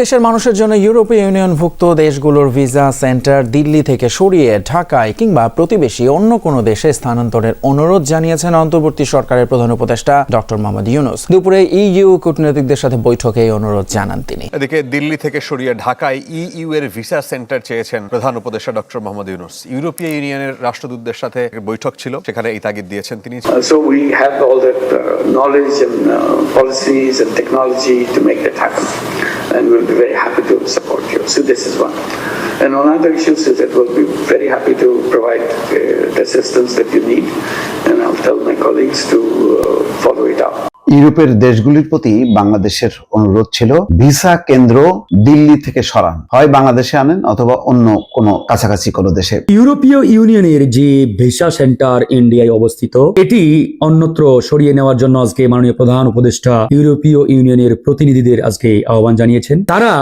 দেশের মানুষের জন্য ইউরোপীয় ইউনিয়ন ইউনিয়নভুক্ত দেশগুলোর ভিসা সেন্টার দিল্লি থেকে সরিয়ে ঢাকায় কিংবা প্রতিবেশী অন্য কোনো দেশে স্থানান্তরের অনুরোধ জানিয়েছেন অন্তর্বর্তী সরকারের প্রধান উপদেষ্টা ডক্টর মোহাম্মদ ইউনুস। দুপুরে ইইউ কূটনীতিকদের সাথে বৈঠকে এই অনুরোধ জানান তিনি। এদিকে দিল্লি থেকে সরিয়ে ঢাকায় ইইউ এর ভিসা সেন্টার চেয়েছেন প্রধান উপদেষ্টা ডক্টর মোহাম্মদ ইউনুস। ইউরোপীয় ইউনিয়নের রাষ্ট্রদূতদের সাথে বৈঠক ছিল সেখানে এই তাগিদ দিয়েছেন তিনি। Uh, So we have all that knowledge and policies and technology to make that happen. And we'll be very happy to support you. So this is one. And on other issues is that we'll be very happy to provide uh, the assistance that you need. And I'll tell my colleagues to uh, follow it up. ইউরোপের দেশগুলির প্রতি বাংলাদেশের অনুরোধ ছিল visa কেন্দ্র দিল্লি থেকে সরান। হয় বাংলাদেশে আনেন অথবা অন্য কোনো কাছাকাছি কোনো দেশে। ইউরোপীয় ইউনিয়নের যে ভিসা সেন্টার ইন্ডিয়ায় অবস্থিত এটি অন্যত্র সরিয়ে নেওয়ার জন্য আজকে মাননীয় প্রধান উপদেষ্টা ইউরোপীয় ইউনিয়নের প্রতিনিধিদের আজকে আহ্বান জানিয়েছেন। তারা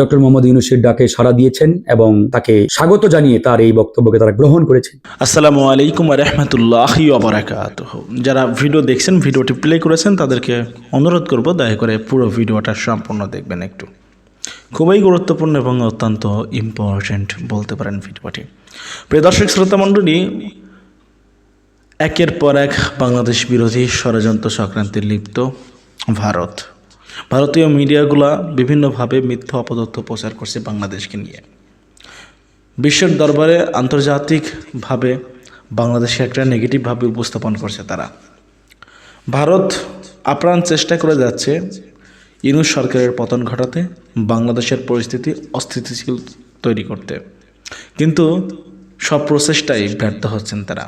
ডক্টর মোহাম্মদ ইউনুসের ডাকে সাড়া দিয়েছেন এবং তাকে স্বাগত জানিয়ে তার এই বক্তব্যকে তারা গ্রহণ করেছেন। আসসালামু আলাইকুম রহমতুল্লাহি যারা ভিডিও দেখছেন ভিডিওটি প্লে করেছেন তাদেরকে অনুরোধ করব, দয়া করে পুরো ভিডিওটা সম্পূর্ণ দেখবেন একটু। খুবই গুরুত্বপূর্ণ এবং অত্যন্ত ইম্পর্ট্যান্ট বলতে পারেন ভিডিওটি। প্রিয় দর্শক, শ্রোতা মণ্ডলী, একের পর এক বাংলাদেশ বিরোধী ষড়যন্ত্র সংক্রান্তে লিপ্ত ভারত। ভারতীয় মিডিয়াগুলা বিভিন্নভাবে মিথ্যা অপতথ্য প্রচার করছে বাংলাদেশকে নিয়ে। বিশ্বের দরবারে আন্তর্জাতিকভাবে বাংলাদেশকে একটা নেগেটিভভাবে উপস্থাপন করছে তারা। ভারত আপ্রাণ চেষ্টা করে যাচ্ছে ইউনুস সরকারের পতন ঘটাতে, বাংলাদেশের পরিস্থিতি অস্থিতিশীল তৈরি করতে। কিন্তু সব প্রচেষ্টাই ব্যর্থ হচ্ছেন তারা।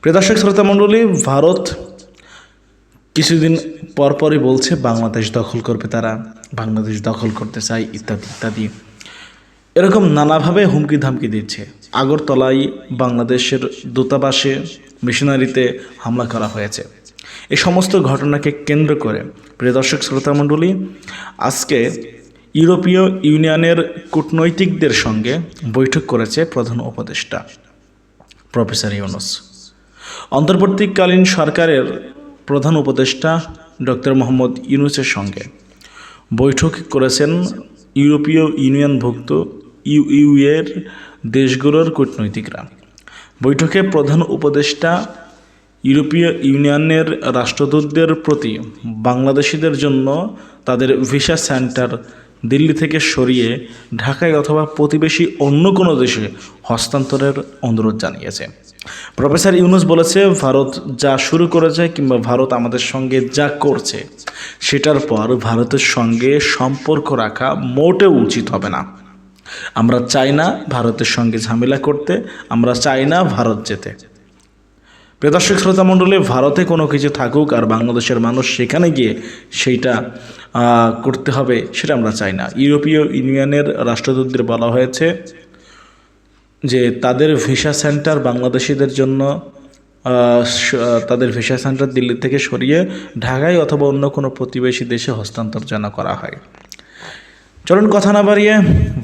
প্রিয় দর্শক, শ্রোতা মণ্ডলী, ভারত কিছুদিন পরপরই বলছে, বাংলাদেশ দখল করবে তারা, বাংলাদেশ দখল করতে চায়, ইত্যাদি ইত্যাদি। এরকম নানাভাবে হুমকি ধামকি দিচ্ছে। আগরতলায় বাংলাদেশের দূতাবাসে, মিশনারিতে হামলা করা হয়েছে। এই সমস্ত ঘটনাকে কেন্দ্র করে। প্রিয় দর্শক, শ্রোতামণ্ডলী, আজকে ইউরোপীয় ইউনিয়নের কূটনৈতিকদের সঙ্গে বৈঠক করেছে প্রধান উপদেষ্টা, প্রফেসর ইউনুস। অন্তর্বর্তীকালীন সরকারের প্রধান উপদেষ্টা ডক্টর মোহাম্মদ ইউনুসের সঙ্গে বৈঠক করেছেন ইউরোপীয় ইউনিয়নভুক্ত ইউইউ এর দেশগুলোর কূটনৈতিকরা। বৈঠকে প্রধান উপদেষ্টা ইউরোপীয় ইউনিয়নের রাষ্ট্রদূতদের প্রতি বাংলাদেশিদের জন্য তাদের ভিসা সেন্টার দিল্লি থেকে সরিয়ে ঢাকায় অথবা প্রতিবেশী অন্য কোনো দেশে হস্তান্তরের অনুরোধ জানিয়েছে। প্রফেসর ইউনুস বলেছে, ভারত যা শুরু করেছে কিংবা ভারত আমাদের সঙ্গে যা করছে, সেটার পর ভারতের সঙ্গে সম্পর্ক রাখা মোটেও উচিত হবে না। আমরা চাই না ভারতের সঙ্গে ঝামেলা করতে, আমরা চাই না ভারত যেতে। প্রিয় দর্শক, শ্রোতা মণ্ডলী, ভারতে কোনো কিছু থাকুক আর বাংলাদেশের মানুষ সেখানে গিয়ে সেইটা করতে হবে সেটা আমরা চাই না। ইউরোপীয় ইউনিয়নের রাষ্ট্রদূতদের বলা হয়েছে যে তাদের ভিসা সেন্টার বাংলাদেশিদের জন্য তাদের ভিসা সেন্টার দিল্লি থেকে সরিয়ে ঢাকায় অথবা অন্য কোনো প্রতিবেশী দেশে হস্তান্তর যেন করা হয়। চলুন কথা না বাড়িয়ে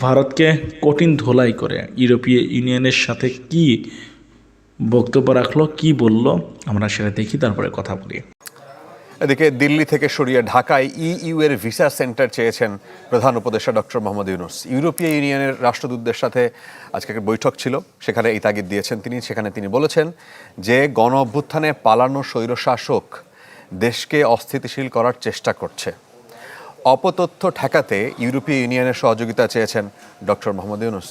ভারতকে কঠিন ধোলাই করে ইউরোপীয় ইউনিয়নের সাথে কি বক্তব্য রাখল, কি বলল, আমরা সেটা দেখি, তারপরে কথা বলি। এদিকে দিল্লি থেকে সরিয়ে ঢাকায় ইইউ এর ভিসা সেন্টার চেয়েছেন প্রধান উপদেষ্টা ডক্টর মোহাম্মদ ইউনুস। ইউরোপীয় ইউনিয়নের রাষ্ট্রদূতদের সাথে আজকে একটা বৈঠক ছিল, সেখানে এই তাগিদ দিয়েছেন তিনি, সেখানে তিনি বলেছেন যে গণ অভ্যুত্থানে পালানো স্বৈরশাসক দেশকে অস্থিতিশীল করার চেষ্টা করছে। অপতথ্য ঠেকাতে ইউরোপীয় ইউনিয়নের সহযোগিতা চেয়েছেন ডক্টর মোহাম্মদ ইউনুস।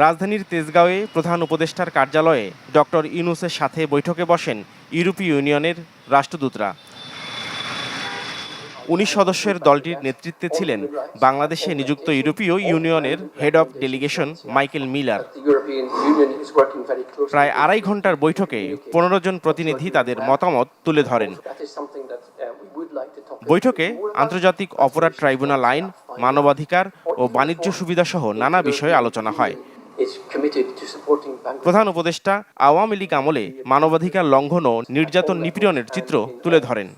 রাজধানীর তেজগাঁওয়ে প্রধান উপদেষ্টার কার্যালয়ে ডক্টর ইউনুসের সাথে বৈঠকে বসেন ইউরোপীয় ইউনিয়নের রাষ্ট্রদূতরা। উনিশ সদস্যের দলটির নেতৃত্বে ছিলেন বাংলাদেশে নিযুক্ত ইউরোপীয় ইউনিয়নের head of delegation Michael Miller. প্রায় আড়াই ঘণ্টার বৈঠকে পনেরো জন প্রতিনিধি তাদের মতামত তুলে ধরেন। বৈঠকে আন্তর্জাতিক অপরাধ ট্রাইব্যুনাল আইন, মানবাধিকার ও বাণিজ্য সুবিধা সহ নানা বিষয়ে আলোচনা হয়। Is committed to supporting Bangladesh. প্রধান উপদেষ্টা আওয়ামী লীগ আমলে মানবাধিকার লঙ্ঘন ও নির্যাতন নিপীড়নের চিত্র তুলে ধরেন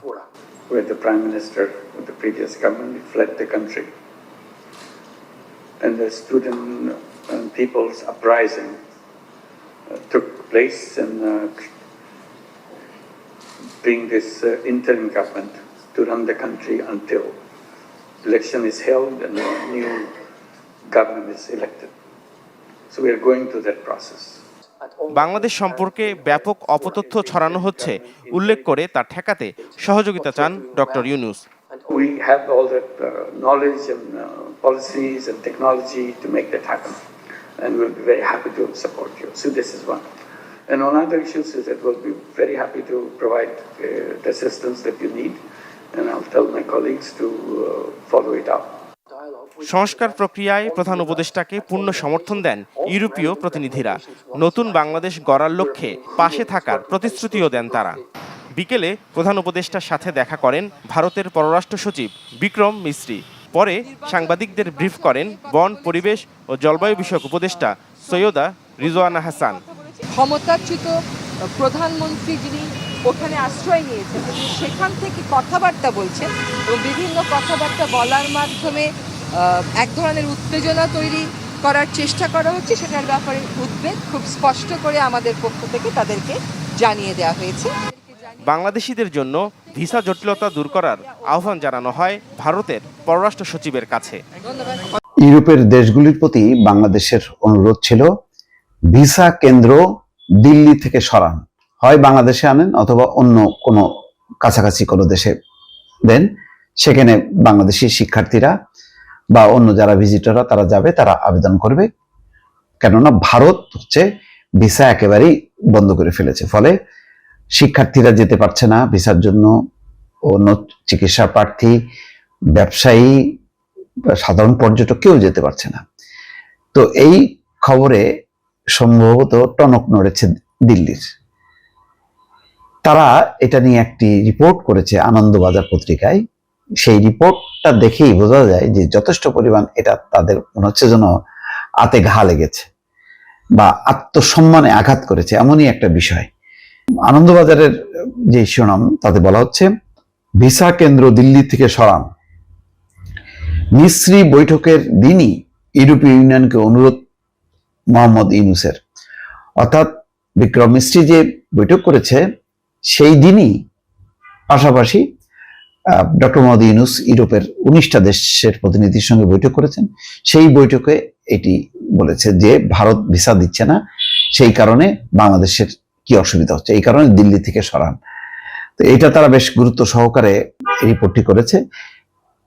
Where the prime minister of the previous government fled the country. And the student and people's uprising uh, took place and uh, bring this uh, interim government to run the country until election is held and a new government is elected. So we are going through that process. Bangladesh সম্পর্কে ব্যাপক অপতথ্য ছড়ানো হচ্ছে উল্লেখ করে তা ঠেকাতে সহযোগিতা চান doctor Yunus We have all that uh, knowledge and uh, policies and technology to make that happen. And we'll be very happy to support you. So this is one. And on other issues is that we'll be very happy to provide uh, the assistance that you need. And I'll tell my colleagues to uh, follow it up. সংস্কার প্রক্রিয়ায় প্রধান উপদেষ্টাকে পূর্ণ সমর্থন দেন ইউরোপীয় প্রতিনিধিরা। নতুন বাংলাদেশ গড়ার লক্ষ্যে পাশে থাকার প্রতিশ্রুতিও দেন তারা। বিকেলে প্রধান উপদেষ্টার সাথে দেখা করেন ভারতের পররাষ্ট্র সচিব বিক্রম মিশ্রি পরে সাংবাদিকদের ব্রিফ করেন বন, পরিবেশ ও জলবায়ু বিষয়ক উপদেষ্টা সৈয়দা রিজওয়ানা হাসান। ক্ষমতাচ্যুত প্রধানমন্ত্রী যিনি ওখানে আশ্রয় নিয়েছেন সেখান থেকে কথাবার্তা বলছেন এবং বিভিন্ন কথাবার্তা বলার মাধ্যমে এক ধরনের উত্তেজনা তৈরি করার চেষ্টা করা হচ্ছে সেটার ব্যাপারে উদ্বেগ খুব স্পষ্ট করে আমাদের পক্ষ থেকে তাদেরকে জানিয়ে দেওয়া হয়েছে। বাংলাদেশিদের জন্য ভিসা জটিলতা দূর করার আহ্বান জানানো হয় ভারতের পররাষ্ট্র সচিবের কাছে। ইউরোপের দেশগুলির প্রতি বাংলাদেশের অনুরোধ ছিল ভিসা কেন্দ্র দিল্লি থেকে সরান। হয় বাংলাদেশে আনেন অথবা অন্য কোনো কাছাকাছি কোনো দেশে দেন সেখানে বাংলাদেশি শিক্ষার্থীরা বা অন্য যারা ভিজিটররা তারা যাবে, তারা আবেদন করবে। কেননা ভারত হচ্ছে ভিসা একেবারেই বন্ধ করে ফেলেছে। ফলে শিক্ষার্থীরা যেতে পারছে না ভিসার জন্য। অন্য চিকিৎসা প্রার্থী, ব্যবসায়ী, সাধারণ পর্যটক কেউ যেতে পারছে না। তো এই খবরে সম্ভবত টনক নড়েছে দিল্লির। তারা এটা নিয়ে একটি রিপোর্ট করেছে আনন্দবাজার পত্রিকায়। সেই রিপোর্টটা দেখেই বোঝা যায় যে যথেষ্ট পরিমাণ এটা তাদের মনে হচ্ছে যেন আতে ঘা লেগেছে বা আত্মসম্মানে আঘাত করেছে, এমনই একটা বিষয়। আনন্দবাজারের যে শিরোনাম, তাতে বলা হচ্ছে, ভিসা কেন্দ্র দিল্লি থেকে সরান। মিশ্রি বৈঠকের দিনই ইউরোপীয় ইউনিয়নকে অনুরোধ মোহাম্মদ ইউনুসের। অর্থাৎ বিক্রম মিশ্রি যে বৈঠক করেছে, সেই দিনই পাশাপাশি ডক্টর মোহাম্মদ ইউনুস ইউরোপের উনিশটা দেশের প্রতিনিধির সঙ্গে বৈঠক করেছেন। সেই বৈঠকে এটি বলেছে যে ভারত ভিসা দিচ্ছে না, সেই কারণে বাংলাদেশের কি অসুবিধা হচ্ছে? এই কারণে দিল্লি থেকে সরান। তো এটা তারা বেশ গুরুত্ব সহকারে রিপোর্টটি করেছে।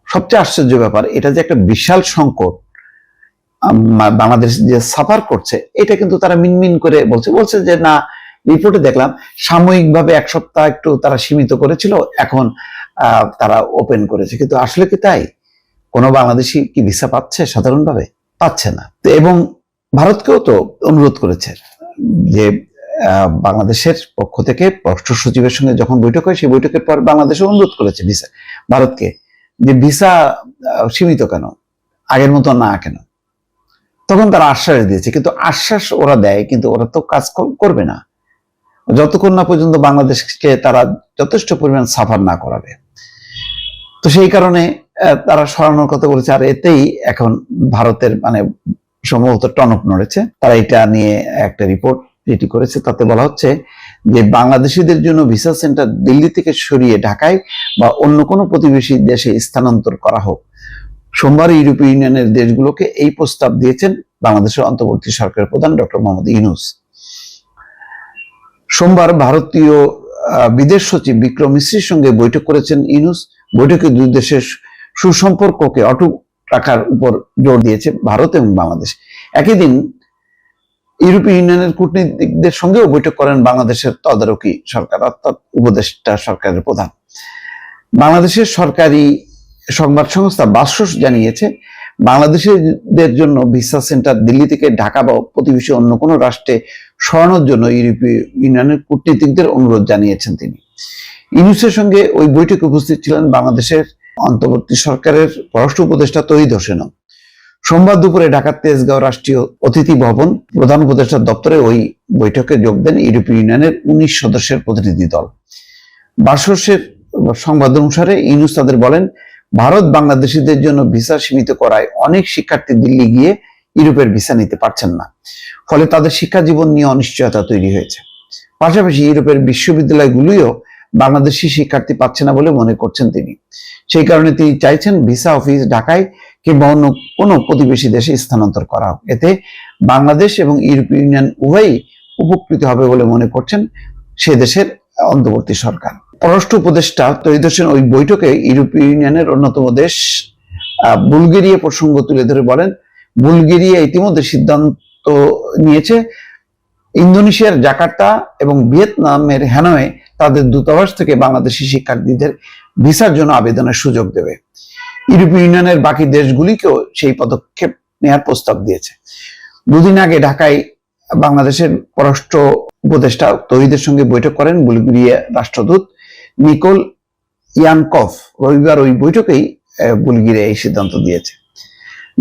সবচেয়ে আশ্চর্য ব্যাপার, এটা যে একটা বিশাল সংকট বাংলাদেশ যে সাফার করছে, এটা কিন্তু তারা মিনমিন করে বলছে। বলছে যে না, রিপোর্টে দেখলাম, সাময়িকভাবে এক সপ্তাহ একটু তারা সীমিত করেছিল, এখন তারা ওপেন করেছে। কিন্তু আসলে কি তাই? কোনো বাংলাদেশি কি ভিসা পাচ্ছে সাধারণভাবে? পাচ্ছে না। এবং ভারতকেও তো অনুরোধ করেছে যে বাংলাদেশের পক্ষ থেকে পররাষ্ট্র সচিবের সঙ্গে যখন বৈঠক হয়, সেই বৈঠকের পর বাংলাদেশ অনুরোধ করেছে ভিসা ভারতকে। যে ভিসা সীমিত কেন? আগের মতো না কেন? তখন তারা আশ্বাস দিয়েছে। কিন্তু আশ্বাস ওরা দেয়, কিন্তু ওরা তো কাজ করবে না। যতক্ষণ না পর্যন্ত বাংলাদেশকে তারা যথেষ্ট পরিমাণ সাফার না করাবে। তো সেই কারণে তারা সরানোর কথা বলেছে। আর এতেই এখন ভারতের মানে সম্ভবত টনক নড়েছে তারা এটা নিয়ে একটা রিপোর্ট যেটি করেছে। তাতে বলা হচ্ছে যে, বাংলাদেশিদের জন্য ভিসা সেন্টার দিল্লি থেকে সরিয়ে ঢাকায় বা অন্য কোনো প্রতিবেশী দেশে স্থানান্তর করা হোক। সোমবার ইউরোপীয় ইউনিয়নের দেশগুলোকে এই প্রস্তাব দিয়েছেন বাংলাদেশের অন্তর্বর্তী সরকারের প্রধান ডক্টর মোহাম্মদ ইউনুস। সোমবার ভারতীয় বিদেশ সচিব বিক্রম মিশ্রির সঙ্গে বৈঠক করেছেন ইউনুস। বৈঠকে দুই দেশের সুসম্পর্ককে অটুট রাখার উপর জোর দিয়েছে ভারত এবং বাংলাদেশ। একই দিন ইউরোপীয় ইউনিয়নের কূটনীতিকদের সঙ্গেও বৈঠক করেন বাংলাদেশের তদারকি সরকার, অর্থাৎ উপদেষ্টা সরকারের প্রধান। বাংলাদেশের সরকারি সংবাদ সংস্থা বাসস জানিয়েছে, বাংলাদেশিদের জন্য ভিসা সেন্টার দিল্লি থেকে ঢাকা বা প্রতিবেশী অন্য কোনো রাষ্ট্রে সরানোর জন্য ইউরোপীয় ইউনিয়নের কূটনীতিকদের অনুরোধ জানিয়েছেন তিনি। ইউনুসের সঙ্গে ওই বৈঠকে উপস্থিত ছিলেন বাংলাদেশের অন্তর্বর্তী সরকারের পররাষ্ট্র উপদেষ্টা তহিদ হোসেনও। সোমবার দুপুরে ঢাকার তেজগাঁও রাষ্ট্রীয় অতিথি ভবন প্রধান উপদেষ্টার দপ্তরে ওই বৈঠকে যোগ দেন ইউরোপীয় ইউনিয়নের উনিশ সদস্যের প্রতিনিধি দল। বাসসের সংবাদ অনুসারে ইউনুস তাদের বলেন, ভারত বাংলাদেশিদের জন্য ভিসা সীমিত করায় অনেক শিক্ষার্থী দিল্লি গিয়ে ইউরোপের ভিসা নিতে পারছেন না। ফলে তাদের শিক্ষা জীবন নিয়ে অনিশ্চয়তা তৈরি হয়েছে। পাশাপাশি ইউরোপের বিশ্ববিদ্যালয়গুলিও বাংলাদেশি শিক্ষার্থী পাচ্ছে না বলে মনে করছেন তিনি। সেই কারণে তিনি চাইছেন ভিসা অফিস ঢাকায় কিংবা অন্য কোনো প্রতিবেশী দেশে স্থানান্তর করা হোক। এতে বাংলাদেশ এবং ইউরোপীয় ইউনিয়ন উভয়ই উপকৃত হবে বলে মনে করছেন সে দেশের অন্তর্বর্তী সরকার। পররাষ্ট্র উপদেষ্টা তৈরি ওই বৈঠকে ইউরোপীয় ইউনিয়নের অন্যতম দেশ বুলগেরিয়া প্রসঙ্গ তুলে ধরে বলেন, বুলগেরিয়া ইতিমধ্যে সিদ্ধান্ত নিয়েছে ইন্দোনেশিয়ার জাকার্তা এবং ভিয়েতনামের হ্যানয়ে তাদের দূতাবাস থেকে বাংলাদেশি শিক্ষার্থীদের ভিসার জন্য আবেদনের সুযোগ দেবে। ইউরোপীয় ইউনিয়নের বাকি দেশগুলিকেও সেই পদক্ষেপ নেওয়ার প্রস্তাব দিয়েছে। দুদিন আগে ঢাকায় বাংলাদেশের পররাষ্ট্র উপদেষ্টা তহিদের সঙ্গে বৈঠক করেন বুলগেরিয়া রাষ্ট্রদূত নিকোল ইয়ানকফ। রবিবার ওই বৈঠকেই বুলগেরিয়া এই সিদ্ধান্ত দিয়েছে।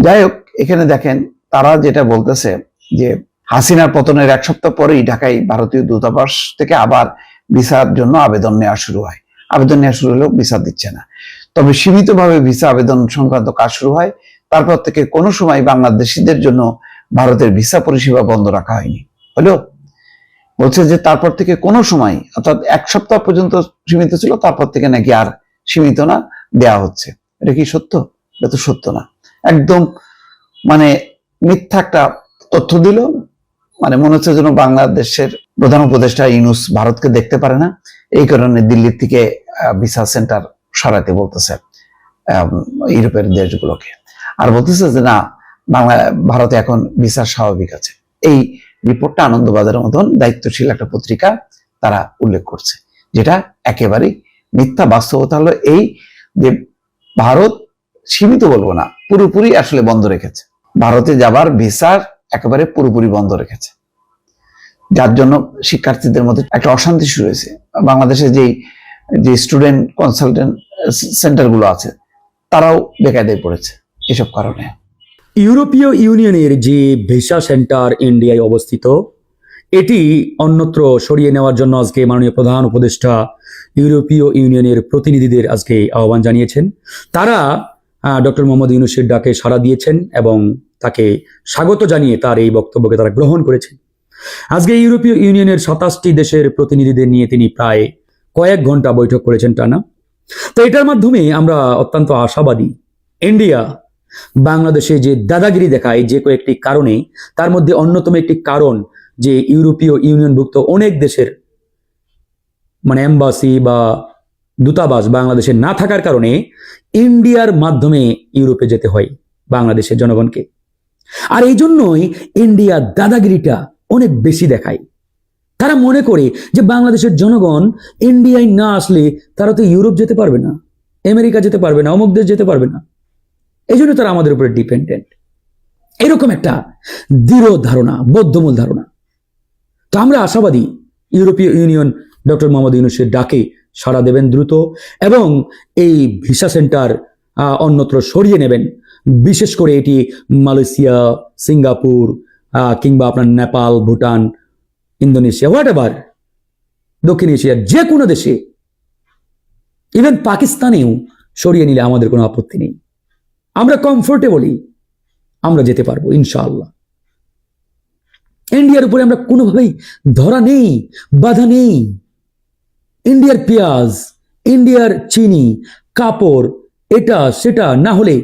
যাই হোক, এখানে দেখেন তারা যেটা বলতেছে যে হাসিনার পতনের এক সপ্তাহ পরেই ঢাকায় ভারতীয় দূতাবাস থেকে আবার ভিসার জন্য আবেদন নেওয়া শুরু হয়। আবেদন নেওয়া শুরু হলেও ভিসা দিচ্ছে না। তবে সীমিতভাবে ভিসা আবেদন সংক্রান্ত কাজ শুরু হয়। তারপর থেকে কোনো সময় বাংলাদেশিদের জন্য ভারতের ভিসা পরিষেবা বন্ধ রাখা হয়নি। হলো? বলছে যে তারপর থেকে কোনো সময়, অর্থাৎ এক সপ্তাহ পর্যন্ত সীমিত ছিল, তারপর থেকে নাকি আর সীমিত না দেয়া হচ্ছে। এটা কি সত্য? এটা তো সত্য না। একদম মানে মিথ্যা একটা তথ্য দিল মানে মনে হচ্ছে যেন বাংলাদেশের প্রধান উপদেষ্টা ইউনুস ভারতকে দেখতে পারে না। এই কারণে দিল্লির থেকে ভিসা সেন্টার সরাতে বলতেছে ইউরোপের দেশগুলোকে। আর বলতেছে যে না, বাংলা, ভারতে এখন ভিসা স্বাভাবিক আছে। এই রিপোর্টটা আনন্দবাজারের মতন দায়িত্বশীল একটা পত্রিকা তারা উল্লেখ করছে, যেটা একেবারেই মিথ্যা বাস্তবতা হলো এই যে ভারত সীমিত বলব না, পুরোপুরি আসলে বন্ধ রেখেছে। ভারতে যাবার ভিসার একেবারে পুরোপুরি বন্ধ রেখেছে। যার জন্য শিক্ষার্থীদের মধ্যে একটা অশান্তি শুরু হয়েছে। বাংলাদেশে যেই, যে স্টুডেন্ট কনসালটেন্ট সেন্টারগুলো আছে, তারাও বেকায়দায় পড়েছে এসব কারণে। ইউরোপীয় ইউনিয়নের যে ভিসা সেন্টার ইন্ডিয়ায় অবস্থিত, এটি অন্যত্র সরিয়ে নেওয়ার জন্য আজকে মাননীয় প্রধান উপদেষ্টা ইউরোপীয় ইউনিয়নের প্রতিনিধিদের আজকে আহ্বান জানিয়েছেন। তারা ডক্টর মোহাম্মদ ইউনুসের ডাকে সাড়া দিয়েছেন এবং তাকে স্বাগত জানিয়ে তার এই বক্তব্যকে তারা গ্রহণ করেছেন। আজকে ইউরোপীয় ইউনিয়নের সাতাশটি দেশের প্রতিনিধিদের নিয়ে তিনি প্রায় কয়েক ঘণ্টা বৈঠক করেছেন টানা। তো এটার মাধ্যমে আমরা অত্যন্ত আশাবাদী। ইন্ডিয়া, বাংলাদেশে যে দাদাগিরি দেখায় যে কয়েকটি কারণে, তার মধ্যে অন্যতম একটি কারণ যে ইউরোপীয় ইউনিয়নভুক্ত অনেক দেশের মানে এম্বাসি বা দূতাবাস বাংলাদেশে না থাকার কারণে ইন্ডিয়ার মাধ্যমে ইউরোপে যেতে হয় বাংলাদেশের জনগণকে। আর এই জন্যই ইন্ডিয়া দাদাগিরিটা অনেক বেশি দেখায়। তারা মনে করে যে বাংলাদেশের জনগণ ইন্ডিয়ায় না আসলে তারা তো ইউরোপ যেতে পারবে না, আমেরিকা যেতে পারবে না, অমুক দেশ যেতে পারবে না। এই জন্য তারা আমাদের উপরে ডিপেন্ডেন্ট। এরকম একটা দৃঢ় ধারণা, বদ্ধমূল ধারণা। তো আমরা আশাবাদী ইউরোপীয় ইউনিয়ন ডক্টর মোহাম্মদ ইউনুসের ডাকে সাড়া দেবেন দ্রুত এবং এই ভিসা সেন্টার অন্যত্র সরিয়ে নেবেন। বিশেষ করে এটি মালয়েশিয়া, সিঙ্গাপুর কিংবা আপনার Nepal, Bhutan, Indonesia whatever দক্ষিণ এশিয়ার যে কোনো দেশে। ইভেন পাকিস্তানেও সরিয়ে নিলে আমাদের কোনো আপত্তি নেই। আমরা কমফোর্টেবলি আমরা যেতে পারব, ইনশাআল্লাহ। ইন্ডিয়ার উপরে আমরা কোনোভাবেই ধরা নেই, বাধা নেই। ইন্ডিয়ার পেঁয়াজ, ইন্ডিয়ার চিনি, কাপড়, এটা, সেটা না হলে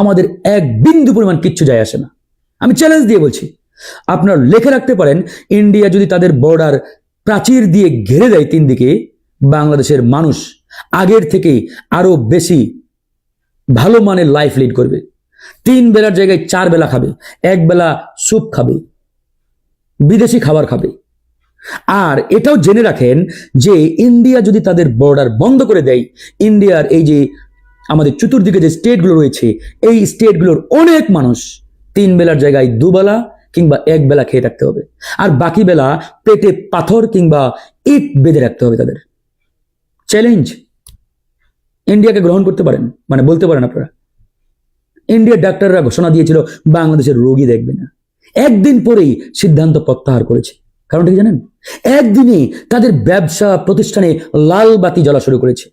আমাদের এক বিন্দু পরিমাণ কিচ্ছু যায় আসে না। আমি চ্যালেঞ্জ দিয়ে বলছি, আপনার লেখে রাখতে পারেন, ইন্ডিয়া যদি তাদের বর্ডার প্রাচীর দিয়ে ঘেরে দেয় তিন দিকে বাংলাদেশের মানুষ আগের থেকে আরও বেশি ভালো মানের লাইফ লিড করবে। তিন বেলার জায়গায় চার বেলা খাবে, এক বেলা স্যুপ খাবে, বিদেশি খাবার খাবে। আর এটাও জেনে রাখেন যে ইন্ডিয়া যদি তাদের বর্ডার বন্ধ করে দেয়, ইন্ডিয়ার এই যে আমাদের চতুর্দিকে যে স্টেটগুলো রয়েছে, এই স্টেটগুলোর অনেক মানুষ তিন বেলার জায়গায় দুবেলা কিংবা এক বেলা খেয়ে থাকতে হবে। আর বাকি বেলা পেটে পাথর কিংবা ইট বেঁধে রাখতে হবে তাদের। চ্যালেঞ্জ ইন্ডিয়াকে গ্রহণ করতে পারেন? মানে বলতে পারেন আপনারা। ইন্ডিয়ার ডাক্তাররা ঘোষণা দিয়েছিল, বাংলাদেশের রোগী দেখবে না। একদিন পরেই সিদ্ধান্ত প্রত্যাহার করেছে। কারণটা কি জানেন? একদিনে তাদের ব্যবসা প্রতিষ্ঠানে লাল বাতি জ্বলা শুরু করেছে।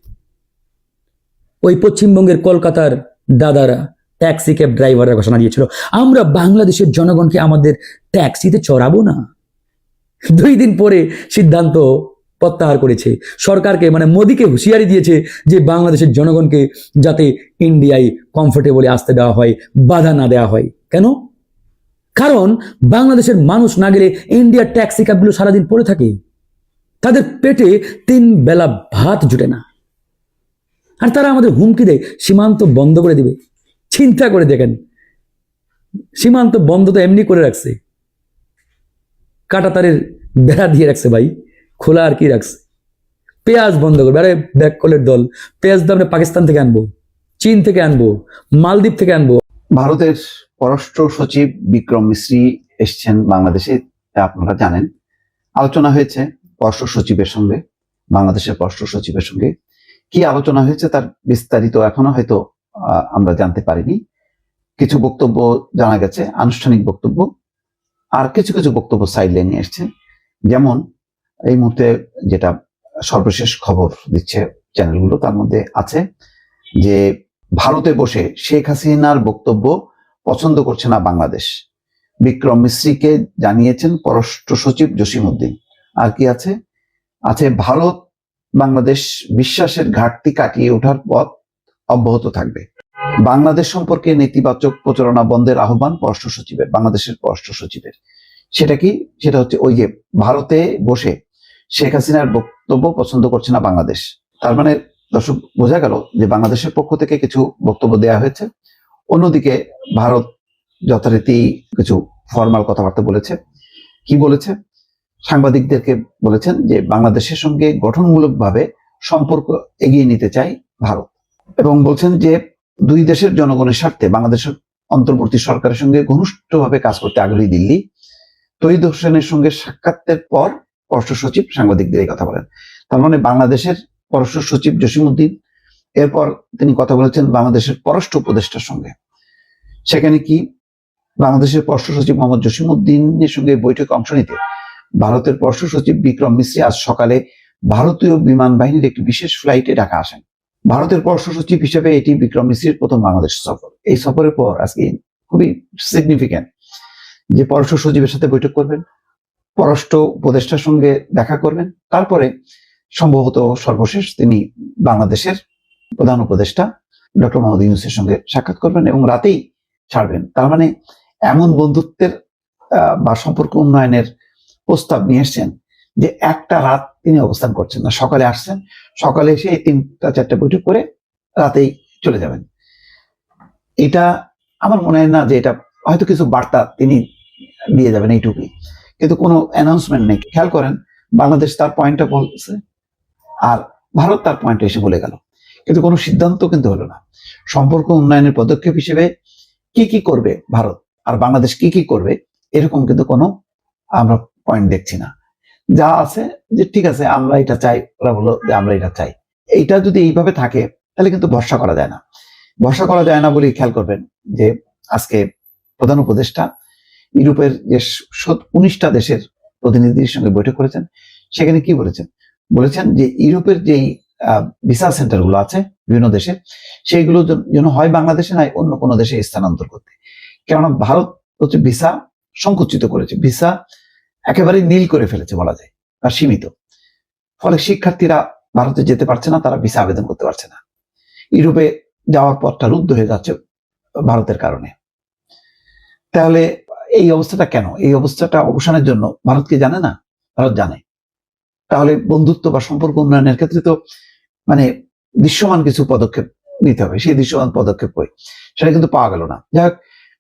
ওই পশ্চিমবঙ্গের কলকাতার দাদারা ট্যাক্সি ক্যাব ড্রাইভাররা ঘোষণা দিয়েছিল, আমরা বাংলাদেশের জনগণকে আমাদের ট্যাক্সিতে চড়াবো না। দুই দিন পরে সিদ্ধান্ত প্রত্যাহার করেছে। সরকারকে মানে মোদীকে হুঁশিয়ারি দিয়েছে যে বাংলাদেশের জনগণকে যাতে ইন্ডিয়ায় কমফোর্টেবলি আসতে দেওয়া হয়, বাধা না দেওয়া হয়। কেন? কারণ বাংলাদেশের মানুষ না গেলে ইন্ডিয়ার ট্যাক্সি ক্যাবগুলো সারাদিন পড়ে থাকে। তাদের পেটে তিন বেলা ভাত জুটে না। আর তারা আমাদের হুমকি দেয়, সীমান্ত বন্ধ করে দিবে। চিন্তা করে দেখেন, সীমান্ত বন্ধ তো এমনি করে রাখছে। কাটাতারের বেড়া দিয়ে রাখছে ভাই, খোলা আর কি রাখছে। পেঁয়াজ বন্ধ করবে, আরে ব্যাককলের দল, পেঁয়াজ তো আমরা পাকিস্তান থেকে আনব, চীন থেকে আনব, মালদ্বীপ থেকে আনব। ভারতের পররাষ্ট্র সচিব বিক্রম মিশ্রি এসছেন বাংলাদেশে আপনারা জানেন। আলোচনা হয়েছে পররাষ্ট্র সচিবের সঙ্গে, বাংলাদেশের পররাষ্ট্র সচিবের সঙ্গে। কি আলোচনা হয়েছে তার বিস্তারিত এখনও হয়তো আমরা জানতে পারিনি। কিছু বক্তব্য জানা গেছে, আনুষ্ঠানিক বক্তব্য। আর কিছু কিছু বক্তব্য সাইড লাইনে এসছে। যেমন, এই মুহূর্তে যেটা সর্বশেষ খবর দিচ্ছে চ্যানেলগুলো তার মধ্যে আছে যে, ভারতে বসে শেখ হাসিনার বক্তব্য পছন্দ করছে না বাংলাদেশ। বিক্রম মিশ্রিকে জানিয়েছেন পররাষ্ট্র সচিব জসিমউদ্দিন। আর কি আছে? আছে ভারত, বাংলাদেশ বিশ্বাসের ঘাটতি কাটিয়ে ওঠার পথ অব্যাহত থাকবে। বাংলাদেশ সম্পর্কে নেতিবাচক প্রচারণা বন্ধের আহ্বান পররাষ্ট্র সচিবের, বাংলাদেশের পররাষ্ট্র সচিবের। সেটা কি? সেটা হচ্ছে ওই যে ভারতে বসে শেখ হাসিনার বক্তব্য পছন্দ করছে না বাংলাদেশ। তার মানে দর্শক, বোঝা গেল যে বাংলাদেশের পক্ষ থেকে কিছু বক্তব্য দেওয়া হয়েছে। অন্যদিকে ভারত যথারীতি কিছু ফর্মাল কথাবার্তা বলেছে। কি বলেছে? সাংবাদিকদেরকে বলেছেন যে বাংলাদেশের সঙ্গে গঠনমূলকভাবে সম্পর্ক এগিয়ে নিতে চাই ভারত এবং বলছেন যে দুই দেশের জনগণের স্বার্থে বাংলাদেশের অন্তর্বর্তী সরকারের সঙ্গে ঘনিষ্ঠভাবে কাজ করতে আগ্রহী দিল্লি। তৈদ হোসেনের সঙ্গে সাক্ষাতের পর পররাষ্ট্র সচিব সাংবাদিকদের এই কথা বলেন। তার মানে বাংলাদেশের পররাষ্ট্র সচিব জসিমউদ্দিন এরপর তিনি কথা বলেছেন বাংলাদেশের পররাষ্ট্র উপদেষ্টার সঙ্গে। সেখানে কি? বাংলাদেশের পররাষ্ট্র সচিব মোহাম্মদ জসিমউদ্দিনের সঙ্গে বৈঠকে অংশ নিতে। ভারতের পররাষ্ট্র সচিব বিক্রম মিশ্রী আজ সকালে ভারতীয় বিমান বাহিনীর একটি বিশেষ ফ্লাইটে ঢাকা আসেন। ভারতের পররাষ্ট্র সচিব হিসেবে এটি বিক্রম মিশ্রীর প্রথম বাংলাদেশ সফর। এই সফরের পর আজকে খুবই সিগনিফিক্যান্ট যে পররাষ্ট্র সচিবের সাথে বৈঠক করবেন, পররাষ্ট্র উপদেষ্টার সঙ্গে দেখা করবেন। তারপরে সম্ভবত সর্বশেষ তিনি বাংলাদেশের প্রধান উপদেষ্টা ডক্টর মোহাম্মদ ইউনুসের সঙ্গে সাক্ষাৎ করবেন এবং রাতেই ছাড়বেন। তার মানে এমন বন্ধুত্বের বা সম্পর্ক উন্নয়নের প্রস্তাব নিয়ে এসছেন যে একটা রাত তিনি অবস্থান করছেন না। সকালে আসছেন, সকালে এসে এই তিনটা চারটা বৈঠক করে রাতেই চলে যাবেন। এটা আমার মনে হয় না যে এটা হয়তো কিছু বার্তা তিনি দিয়ে যাবেন এইটুকুই। কিন্তু কোনো অ্যানাউন্সমেন্ট নেই। খেয়াল করেন, বাংলাদেশ তার পয়েন্টটা বলছে আর ভারত তার পয়েন্টটা এসে বলে গেল। কিন্তু কোনো সিদ্ধান্ত কিন্তু হলো না। সম্পর্ক উন্নয়নের পদক্ষেপ হিসেবে কি কি করবে ভারত আর বাংলাদেশ কি কি করবে, এরকম কিন্তু কোনো আমরা পয়েন্ট দেখছি না। যা আছে যে ঠিক আছে, আমরা এটা চাই, ওরা বলল যে আমরা এটা চাই। এইটা যদি এইভাবে থাকে, তাহলে কিন্তু ভরসা করা যায় না। ভরসা করা যায় না বলে খেয়াল করবেন যে আজকে প্রধান উপদেষ্টা ইউরোপের যে উনিশটা দেশের প্রতিনিধির সঙ্গে বৈঠক করেছেন। সেখানে কি বলেছেন? বলেছেন যে ইউরোপের যেই ভিসা সেন্টারগুলো আছে বিভিন্ন দেশে। সেইগুলো যেন হয় বাংলাদেশে নয় অন্য কোনো দেশে স্থানান্তর করতে। কেননা ভারত হচ্ছে ভিসা সংকুচিত করেছে। ভিসা একেবারে নীল করে ফেলেছে বলা যায়, বা সীমিত। ফলে শিক্ষার্থীরা ভারতে যেতে পারছে না, তারা ভিসা আবেদন করতে পারছে না। ইউরোপে যাওয়ার পথটা রুদ্ধ হয়ে যাচ্ছে ভারতের কারণে। তাহলে এই অবস্থাটা কেন? এই অবস্থাটা অবসানের জন্য ভারত কি জানে না? ভারত জানে। তাহলে বন্ধুত্ব বা সম্পর্ক উন্নয়নের ক্ষেত্রে তো মানে দৃশ্যমান কিছু পদক্ষেপ নিতে হবে, সেই দৃশ্যমান পদক্ষেপ কই? সেটা কিন্তু পাওয়া গেল না। যাই হোক,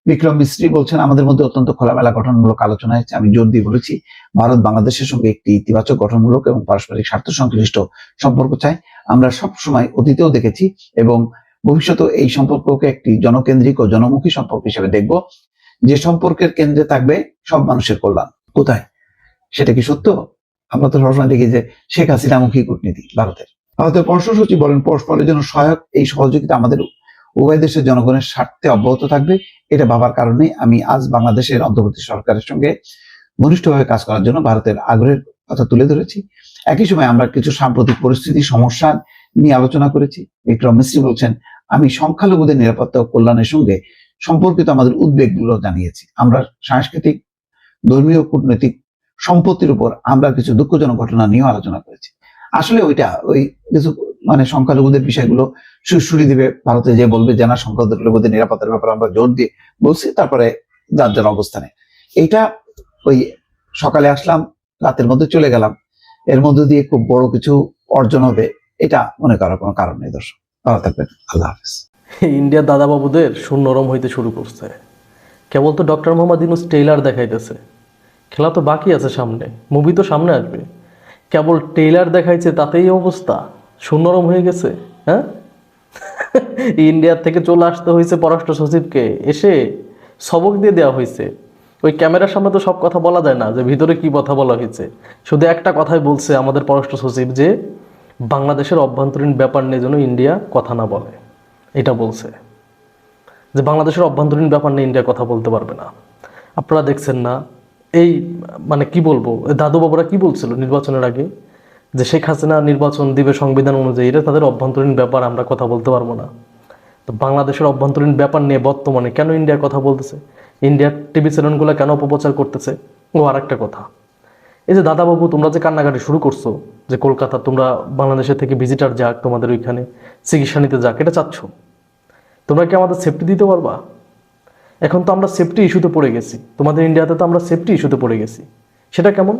বিক্রম মিস্ত্রি বলছেন, আমাদের মধ্যে অত্যন্ত খোলামেলা গঠনমূলক আলোচনা হয়েছে, আমি জোর দিয়ে বলেছি, ভারত বাংলাদেশের সঙ্গে একটি ইতিবাচক গঠনমূলক এবং পারস্পরিক স্বার্থ সংশ্লিষ্ট সম্পর্ক চাই। আমরা সব সময় অতীতেও দেখেছি এবং ভবিষ্যতেও এই সম্পর্ককে একটি জনকেন্দ্রিক ও জনমুখী সম্পর্ক হিসেবে দেখব। যে সম্পর্কের কেন্দ্রে থাকবে সব মানুষের কল্যাণ। কোথায়? সেটা কি সত্য? আমরা তো সবসময় দেখি যে শেখ হাসিনামুখী কূটনীতি ভারতের। ভারতের পররাষ্ট্র সচিব বলেন, পরস্পরের জন্য সহায়ক এই সহযোগিতা আমাদের উভয় দেশের জনগণের স্বার্থে অব্যাহত থাকবে। এটা ভাবার কারণে আমি আজ বাংলাদেশের অন্তর্বর্তী সরকারের সঙ্গে ঘনিষ্ঠভাবে কাজ করার জন্য ভারতের আগ্রহের কথা তুলে ধরেছি। একই সময় আমরা কিছু সাম্প্রতিক পরিস্থিতি, সমস্যা নিয়ে আলোচনা করেছি। বিক্রম মিশ্রী বলছেন, আমি সংখ্যালঘুদের নিরাপত্তা ও কল্যাণের সঙ্গে সম্পর্কিত আমাদের উদ্বেগগুলো জানিয়েছি। আমরা সাংস্কৃতিক, ধর্মীয়, কূটনৈতিক সম্পত্তির উপর আমরা কিছু দুঃখজনক ঘটনা নিয়েও আলোচনা করেছি। আসলে ওইটা ওই কিছু মানে সংখ্যালঘুদের বিষয়গুলো সুশ্রুতি দিবে ভারতে যে বলবে যে না, সংখ্যালঘুদের নিরাপত্তার ব্যাপারে আমরা জোর দিয়ে বলছি, তারপরে যার যার অবস্থানে। এইটা ওই সকালে আসলাম, রাতের মধ্যে চলে গেলাম। এর মধ্যে দিয়ে খুব বড় কিছু অর্জন হবে, এটা মনে করার কোনো কারণ নেই দর্শক। ভালো থাকবেন, আল্লাহ হাফিজ। ইন্ডিয়ার দাদাবাবুদের সুর নরম হইতে শুরু করছে। কেবল তো ডক্টর মোহাম্মদ ইউনুস টেইলার দেখাইতেছে। খেলা তো বাকি আছে সামনে মুভি তো সামনে আসবে। কেবল টেইলার দেখাইছে তাতেই অবস্থা সুর হয়ে গেছে হ্যাঁ? ইন্ডিয়ার থেকে চলে আসতে হয়েছে পররাষ্ট্র সচিবকে, এসে সবক দিয়ে দেওয়া হয়েছে। ওই ক্যামেরার সামনে তো সব কথা বলা যায় না, যে ভিতরে কি কথা বলা হয়েছে। শুধু একটা কথাই বলছে আমাদের পররাষ্ট্র সচিব যে, বাংলাদেশের অভ্যন্তরীণ ব্যাপার নিয়ে যেন ইন্ডিয়া কথা না বলে, এটা বলছে। যে বাংলাদেশের অভ্যন্তরীণ ব্যাপার নিয়ে ইন্ডিয়া কথা বলতে পারবে না। আপনারা দেখছেন না এই মানে কি বলব দাদু বাবুরা কি বলছিল নির্বাচনের আগে? যে শেখ হাসিনা নির্বাচন দিবে সংবিধান অনুযায়ী, এটা তাদের অভ্যন্তরীণ ব্যাপার, আমরা কথা বলতে পারব না। তো বাংলাদেশের অভ্যন্তরীণ ব্যাপার নিয়ে বর্তমানে কেন ইন্ডিয়া কথা বলতেছে? ইন্ডিয়ার টিভি চ্যানেলগুলো কেন অপপ্রচার করতেছে? ও আর একটা কথা। এই যে দাদাবাবু, তোমরা যে কান্নাকাটি শুরু করছ, যে কলকাতা তোমরা বাংলাদেশের থেকে ভিজিটার যাক তোমাদের ওইখানে, চিকিৎসা নিতে যাক, এটা চাচ্ছ? তোমরা কি আমাদের সেফটি দিতে পারবা? এখন তো আমরা সেফটি ইস্যুতে পড়ে গেছি। তোমাদের ইন্ডিয়াতে তো আমরা সেফটি ইস্যুতে পড়ে গেছি। সেটা কেমন?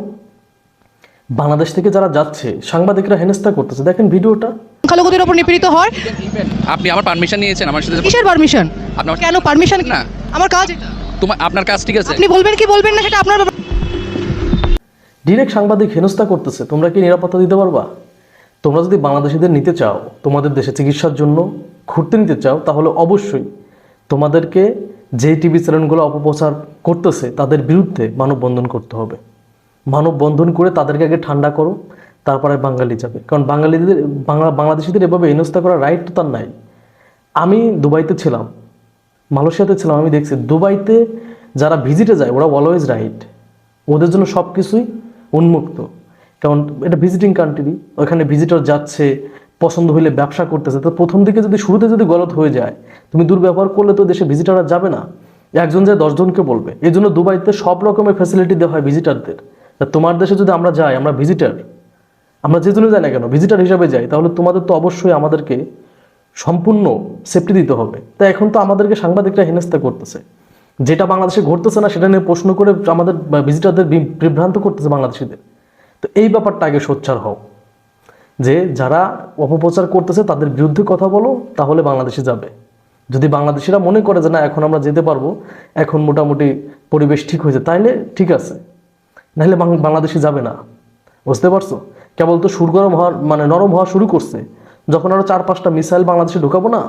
বাংলাদেশ থেকে যারা যাচ্ছে সাংবাদিকরা হেনস্থা করতেছে। দেখেন ভিডিওটা। সংখ্যালঘুদের ওপর নিপীড়িত হয় আপনি আমার পারমিশন নিয়েছেন আমার সাথে কিসের পারমিশন আপনার কেন পারমিশন না। আমার কাজ এটা তোমার আপনার কাজ ঠিক আছে। আপনি বলবেন কি বলবেন না সেটা আপনার ডিরেক্ট সাংবাদিক হেনস্থা করতেছে। তোমরা কি নিরাপত্তা দিতে পারবা? তোমরা যদি বাংলাদেশিদের নিতে চাও তোমাদের দেশে চিকিৎসার জন্য ঘুরতে নিতে চাও তাহলে অবশ্যই তোমাদেরকে যে টিভি চ্যানেলগুলো অপপ্রচার করতেছে, তাদের বিরুদ্ধে মানববন্ধন করতে হবে। মানববন্ধন করে তাদেরকে আগে ঠান্ডা করো, তারপরে বাঙালি যাবে। কারণ বাঙালিদের, বাংলা, বাংলাদেশিদের এভাবে হেনস্থা করার রাইট তো তার নাই। আমি দুবাইতে ছিলাম, মালয়েশিয়াতে ছিলাম, আমি দেখছি দুবাইতে যারা ভিজিটে যায় ওরা অলওয়েজ রাইট ওদের জন্য সব কিছুই উন্মুক্ত। কারণ এটা ভিজিটিং কান্ট্রি ওখানে ভিজিটর যাচ্ছে পছন্দ হইলে ব্যবসা করতেছে, তো প্রথম দিকে যদি শুরুতে যদি গলত হয়ে যায়, তুমি দুর্ব্যবহার করলে তো দেশে ভিজিটাররা যাবে না। একজন যায় দশজনকে বলবে, এই জন্য দুবাইতে সব রকমের ফ্যাসিলিটি দেওয়া হয় ভিজিটারদের তা তোমার দেশে যদি আমরা যাই, আমরা ভিজিটার আমরা যে জন্য যাই না কেন ভিজিটার হিসাবে যাই, তাহলে তোমাদের তো অবশ্যই আমাদেরকে সম্পূর্ণ সেফটি দিতে হবে। তা এখন তো আমাদেরকে সাংবাদিকরা হেনস্থা করতেছে। যেটা বাংলাদেশে ঘটতেছে না, সেটা নিয়ে প্রশ্ন করে আমাদের ভিজিটারদের বিভ্রান্ত করতেছে বাংলাদেশিদের। তো এই ব্যাপারটা আগে সোচ্চার হও। যে যারা অপপ্রচার করতেছে তাদের বিরুদ্ধে কথা বলো, তাহলে বাংলাদেশে যাবে। যদি বাংলাদেশিরা মনে করে যে না, এখন আমরা যেতে পারব, এখন মোটামুটি পরিবেশ ঠিক হয়েছে, তাইলে ঠিক আছে। নাহলে বাংলাদেশে যাবে না। বুঝতে পারছ? কেবল তো সুর গরম হওয়ার মানে নরম হওয়া শুরু করছে। যখন আরও চার পাঁচটা মিসাইল বাংলাদেশে ঢুকাবো না?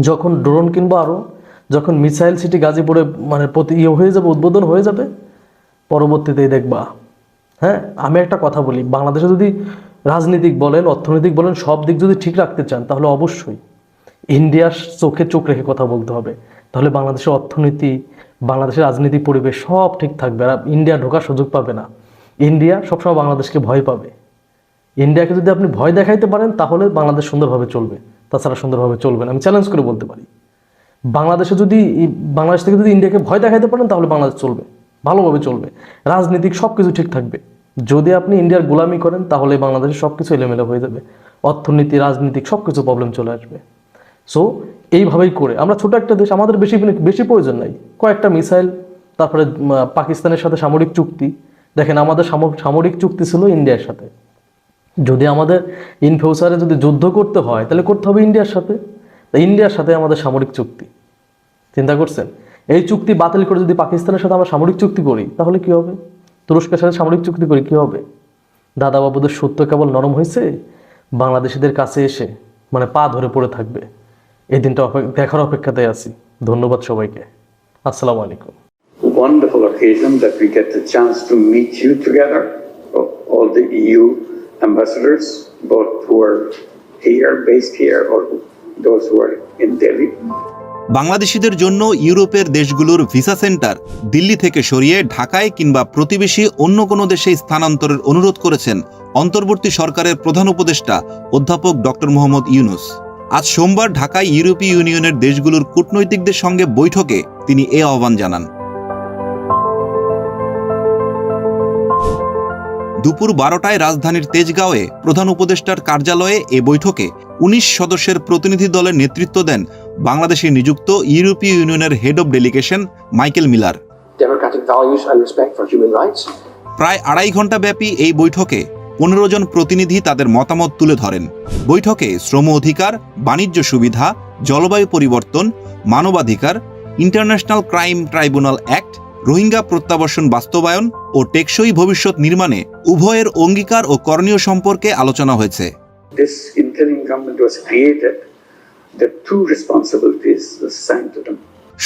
যখন ড্রোন কিনবো আরও যখন মিসাইল সিটি গাজীপুরে মানে প্রতি ইয়ে হয়ে যাবে, উদ্বোধন হয়ে যাবে? পরবর্তীতেই দেখবা। হ্যাঁ? আমি একটা কথা বলি, বাংলাদেশে যদি রাজনীতিক বলেন, অর্থনৈতিক বলেন, সব দিক যদি ঠিক রাখতে চান, তাহলে অবশ্যই ইন্ডিয়ার চোখে চোখ রেখে কথা বলতে হবে। তাহলে বাংলাদেশের অর্থনীতি, বাংলাদেশের রাজনীতি পরিবেশ সব ঠিক থাকবে আর ইন্ডিয়া ঢোকার সুযোগ পাবে না। ইন্ডিয়া সবসময় বাংলাদেশকে ভয় পাবে। ইন্ডিয়াকে যদি আপনি ভয় দেখাইতে পারেন, তাহলে বাংলাদেশ সুন্দরভাবে চলবে। তাছাড়া সুন্দরভাবে চলবে না। আমি চ্যালেঞ্জ করে বলতে পারি। বাংলাদেশে যদি বাংলাদেশ থেকে যদি ইন্ডিয়াকে ভয় দেখাইতে পারেন, তাহলে বাংলাদেশ চলবে। ভালোভাবে চলবে। রাজনীতিক সব কিছু ঠিক থাকবে। যদি আপনি ইন্ডিয়ার গোলামি করেন, তাহলে বাংলাদেশের সব কিছু এলোমেলো হয়ে যাবে। অর্থনীতি, রাজনীতিক সব কিছু প্রবলেম চলে আসবে। সো এইভাবেই করে। আমরা ছোট একটা দেশ, আমাদের বেশি বেশি প্রয়োজন নাই। কয়েকটা মিসাইল, তারপরে পাকিস্তানের সাথে সামরিক চুক্তি। দেখেন, আমাদের সাম- সামরিক চুক্তি ছিল ইন্ডিয়ার সাথে। যদি আমাদের ইন ফিউচারে যদি যুদ্ধ করতে হয়, তাহলে করতে হবে ইন্ডিয়ার সাথে। ইন্ডিয়ার সাথে আমাদের সামরিক চুক্তি। চিন্তা করছেন? এই চুক্তি বাতিল করে যদি পাকিস্তানের সাথে আমরা সামরিক চুক্তি করি, তাহলে কি হবে? তুরস্কের সাথে সামরিক চুক্তি করি কি হবে দাদা বাবুদের সত্য কেবল নরম হয়েছে বাংলাদেশিদের কাছে এসে মানে পা ধরে পড়ে থাকবে এই দিনটা দেখার অপেক্ষাতে আছি ধন্যবাদ সবাইকে আসসালামু আলাইকুম wonderful occasion that we get the chance to meet you together, all the EU ambassadors, both who are here, based here, or those who are in Delhi. বাংলাদেশিদের জন্য ইউরোপের দেশগুলোর ভিসা সেন্টার দিল্লি থেকে সরিয়ে ঢাকায় কিংবা প্রতিবেশী অন্য কোনো দেশে স্থানান্তরের অনুরোধ করেছেন অন্তর্বর্তী সরকারের প্রধান উপদেষ্টা অধ্যাপক ডক্টর মোহাম্মদ ইউনুস। আজ সোমবার ঢাকায় ইউরোপীয় ইউনিয়নের দেশগুলোর কূটনৈতিকদের সঙ্গে বৈঠকে তিনি এ আহ্বান জানান। দুপুর বারোটায় রাজধানীর তেজগাঁওয়ে প্রধান উপদেষ্টার কার্যালয়ে এ বৈঠকে উনিশ সদস্যের প্রতিনিধি দলের নেতৃত্ব দেন বাংলাদেশে নিযুক্ত ইউরোপীয় ইউনিয়নের head of delegation Michael Miller. প্রায় আড়াই ঘণ্টা ব্যাপী এই বৈঠকে পনেরো জন প্রতিনিধি তাদের মতামত তুলে ধরেন। বৈঠকে শ্রম অধিকার বাণিজ্য সুবিধা জলবায়ু পরিবর্তন মানবাধিকার international crime tribunal act Rohingya প্রত্যাবাসন বাস্তবায়ন ও টেকসই ভবিষ্যৎ নির্মাণে উভয়ের অঙ্গীকার ও করণীয় সম্পর্কে আলোচনা হয়েছে। this interim government was created, the true responsibilities were assigned to them.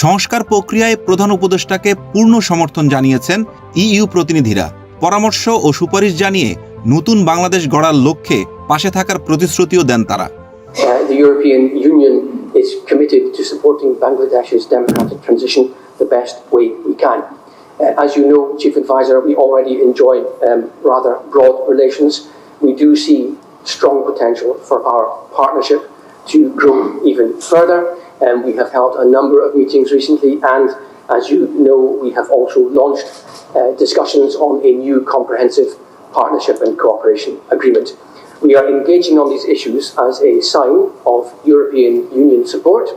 সংস্কার প্রক্রিয়ায় প্রধান উপদেষ্টাকে পূর্ণ সমর্থন জানিয়েছেন ইইউ প্রতিনিধিরা। পরামর্শ ও সুপারিশ জানিয়ে নতুন বাংলাদেশ গড়ার লক্ষ্যে পাশে থাকার প্রতিশ্রুতিও দেন তারা। We do see strong potential for our partnership to grow even further. We have held a number of meetings recently, and as you know, we have also launched uh, discussions on a new comprehensive partnership and cooperation agreement. We are engaging on these issues as a sign of European Union support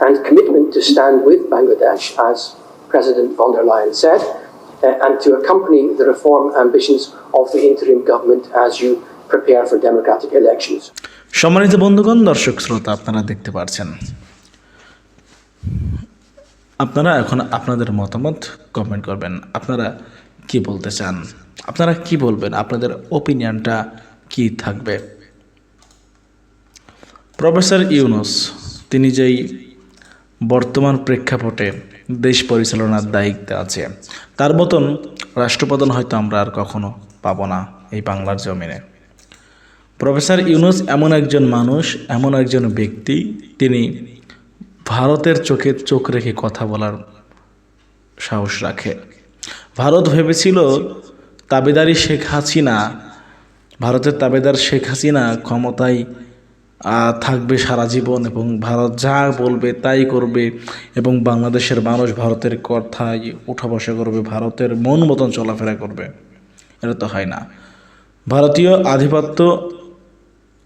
and commitment to stand with Bangladesh, as President von der Leyen said, uh, and to accompany the reform ambitions of the interim government as you prepare for democratic elections. সম্মানিত বন্ধুগণ, দর্শক শ্রোতা, আপনারা দেখতে পাচ্ছেন। আপনারা এখন আপনাদের মতামত কমেন্ট করবেন। আপনারা কি বলতে চান? আপনারা কি বলবেন? আপনাদের ওপিনিয়নটা কি থাকবে? প্রফেসর ইউনুস, তিনি যেই বর্তমান প্রেক্ষাপটে দেশ পরিচালনার দায়িত্বে আছে, তার মতন রাষ্ট্রপ্রধান হয়তো আমরা আর কখনো পাবো না এই বাংলার জমিনে। প্রফেসর ইউনুস এমন একজন মানুষ, এমন একজন ব্যক্তি, তিনি ভারতের চোখে চোখ রেখে কথা বলার সাহস রাখে। ভারত ভেবেছিল তাবেদারি শেখ হাসিনা, ভারতের তাবেদার শেখ হাসিনা ক্ষমতায় থাকবে সারা জীবন এবং ভারত যা বলবে তাই করবে এবং বাংলাদেশের মানুষ ভারতের কথায় উঠা বসা করবে, ভারতের মন মতন চলাফেরা করবে। এটা তো হয় না। ভারতীয় আধিপত্য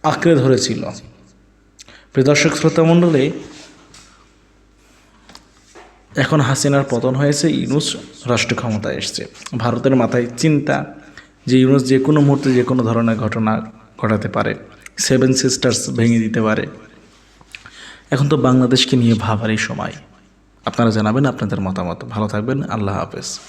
আঁকড়ে ধরেছিল। দর্শক, শ্রোতা মণ্ডলী, এখন হাসিনার পতন হয়েছে, ইউনুস রাষ্ট্র ক্ষমতায় এসছে। ভারতের মাথায় চিন্তা যে ইউনুস যে কোনো মুহূর্তে যে কোনো ধরনের ঘটনা ঘটাতে পারে সেভেন সিস্টার্স ভেঙে দিতে পারে। এখন তো বাংলাদেশকে নিয়ে ভাবারই সময়। আপনারা জানাবেন আপনাদের মতামত। ভালো থাকবেন, আল্লাহ হাফেজ।